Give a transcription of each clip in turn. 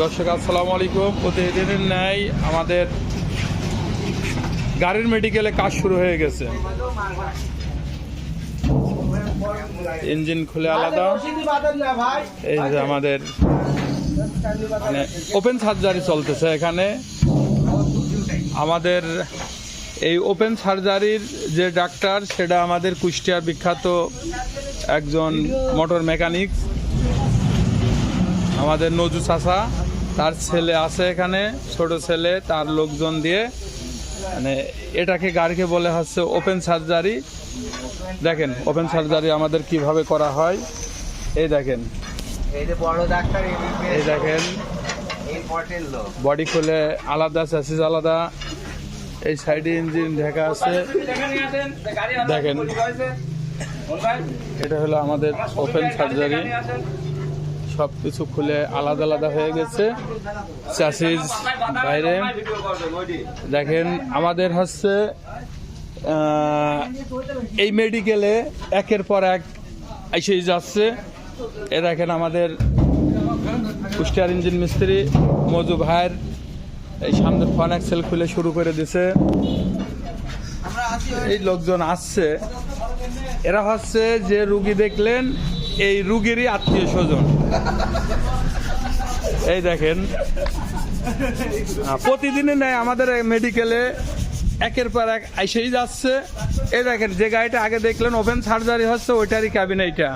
দর্শক, আসসালামু আলাইকুম। প্রতিদিনের ন্যায় আমাদের গাড়ির মেডিকেলে কাজ শুরু হয়ে গেছে। ইঞ্জিন খুলে আলাদা। এই যে আমাদের মানে ওপেন সার্জারি চলতেছে এখানে। আমাদের এই ওপেন সার্জারির যে ডাক্তার, সেটা আমাদের কুষ্টিয়ার বিখ্যাত একজন মোটর মেকানিক আমাদের নজু চাষা তার ছেলে আছে এখানে ছোট ছেলে তার লোকজন দিয়ে। মানে এটাকে গাড়িকে বলে হচ্ছে ওপেন সার্জারি দেখেন ওপেন সার্জারি আমাদের কীভাবে করা হয়। এই দেখেন। এই দেখেন। বডি খুলে আলাদা স্যাসিস আলাদা। এই সাইডে ইঞ্জিন ঢাকা আছে। দেখেন। এটা হলো আমাদের ওপেন সার্জারি সব কিছু খুলে আলাদা আলাদা হয়ে গেছে। স্যাসিস বাইরে। দেখেন, আমাদের হচ্ছে এই মেডিকেলে একের পর এক এসেই যাচ্ছে। এ দেখেন আমাদের কুষ্টিয়ার ইঞ্জিন মিস্ত্রি মজু ভাইয়ের এই সামনে ফন এক্সেল খুলে শুরু করে দিছে। এই লোকজন আসছে। এরা হচ্ছে যে রুগী দেখলেন এই রুগীরই আত্মীয় স্বজন। এই দেখেন। প্রতিদিনই নেয় আমাদের মেডিকেলে একের পর এক এসেই যাচ্ছে। এই দেখেন, যে গাড়িটা আগে দেখলেন ওপেন সার্জারি হচ্ছে, ওইটারই ক্যাবিন এইটা।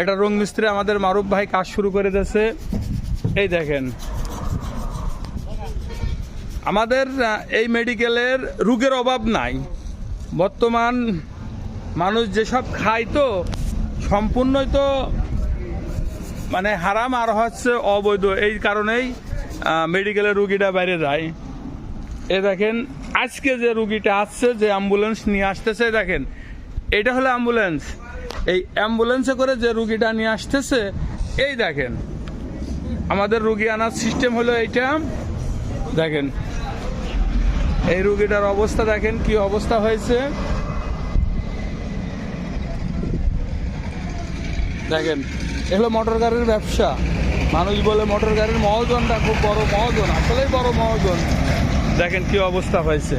এটা রং মিস্ত্রি আমাদের মারুফ ভাই কাজ শুরু করে দিয়েছে। এই দেখেন। আমাদের এই মেডিকেলের রোগের অভাব নাই। বর্তমান মানুষ যেসব খায় তো সম্পূর্ণই তো মানে হারাম আর হচ্ছে অবৈধ। এই কারণেই মেডিকেলের রুগীটা বাইরে যায়। এ দেখেন, আজকে যে রুগীটা আসছে, যে অ্যাম্বুলেন্স নিয়ে আসতেছে দেখেন, এটা হলো অ্যাম্বুলেন্স এই অ্যাম্বুলেন্সে করে যে রুগীটা নিয়ে আসতেছে, এই দেখেন, আমাদের রুগী আনার সিস্টেম হলো এইটা। দেখেন, এই রুগীটার অবস্থা দেখেন, কি অবস্থা হয়েছে। দেখেন, এগুলো মোটর গাড়ির ব্যবসা। মানুষ বলে মোটর গাড়ির মহাজনটা খুব বড় মহাজন, আসলেই বড় মহাজন। দেখেন কি অবস্থা হয়েছে।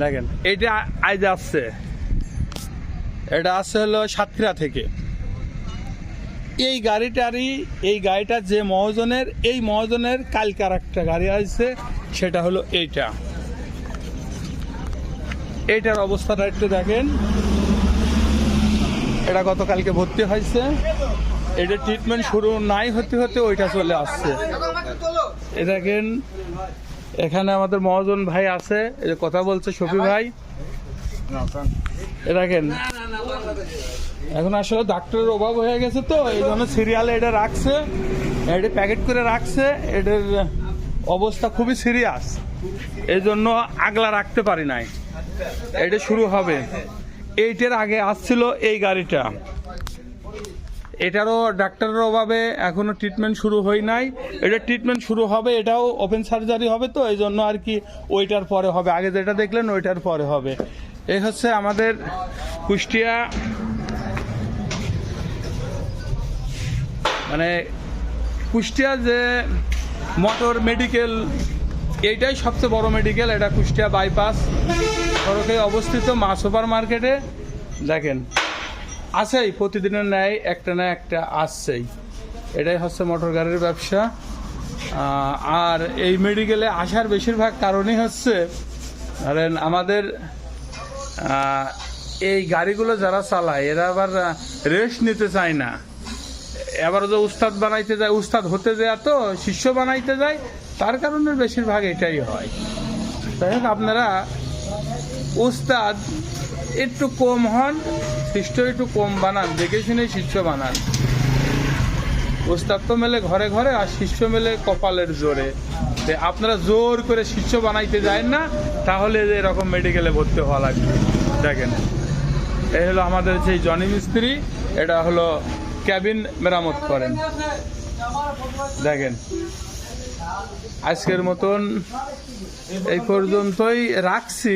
দেখেন, এটা আজ আসছে। এটা আসছে হলো সাতক্ষীরা থেকে। এই গাড়িটারই, এই গাড়িটা যে মহাজনের, এই মহাজনের কালকার একটা গাড়ি আসছে, সেটা হলো এইটা। এইটার অবস্থাটা একটু দেখেন। এটা গতকালকে ভর্তি হয়েছে। এটা ট্রিটমেন্ট শুরু নাই হতে হতে ওইটা চলে আসছে। এ দেখেন, এখানে আমাদের মহাজন ভাই আছে যে কথা বলছে শফি ভাই। এ দেখেন, এখন আসলে ডাক্তারের অভাব হয়ে গেছে তো, এই জন্য সিরিয়ালে এটা রাখছে, এটা প্যাকেট করে রাখছে, এটার অবস্থা খুবই সিরিয়াস এই জন্য আগলা রাখতে পারি নাই। এটা শুরু হবে। এইটার আগে আসছিল এই গাড়িটা। এটারও ডাক্তারের অভাবে এখনও ট্রিটমেন্ট শুরু হয় নাই। এটা ট্রিটমেন্ট শুরু হবে, এটাও ওপেন সার্জারি হবে তো, এই জন্য আর কি ওইটার পরে হবে। আগে যেটা দেখলেন, ওইটার পরে হবে। এই হচ্ছে আমাদের কুষ্টিয়া মানে কুষ্টিয়া যে মোটর মেডিকেল এইটাই সবচেয়ে বড় মেডিকেল এটা কুষ্টিয়া বাইপাস সড়কে অবস্থিত মা সুপার মার্কেটে, দেখেন আছেই প্রতিদিনের ন্যায় একটা না একটা আসছেই। এটাই হচ্ছে মোটর গাড়ির ব্যবসা। আর এই মেডিকেলে আসার বেশিরভাগ কারণই হচ্ছে, ধরেন আমাদের এই গাড়িগুলো যারা চালায়, এরা আবার রেস্ট নিতে চায় না। এবার যে উস্তাদ বানাইতে যায়, উস্তাদ হতে যায় তো, শিষ্য বানাইতে যায়, তার কারণে বেশিরভাগ এটাই হয়। যাই হোক, আপনারা উস্তাদ, একটু কম হন, শিষ্য একটু কম বানান, দেখে শুনে শিষ্য বানান। উস্তাদ তো মেলে ঘরে ঘরে, আর শিষ্য মেলে কপালের জোরে। আপনারা জোর করে শিষ্য বানাইতে যায় না, তাহলে এরকম মেডিকেলে ভর্তি হওয়া লাগবে। দেখেন এই হলো আমাদের সেই জনি মিস্ত্রি, এটা হলো ক্যাবিন মেরামত করেন। দেখেন, আজকের মতন এই পর্যন্তই রাখছি।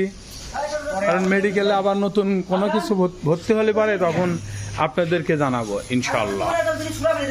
কারণ মেডিকেলে আবার নতুন কোনো কিছু ভর্তি হলে পারে তখন আপনাদেরকে জানাব ইনশাল্লাহ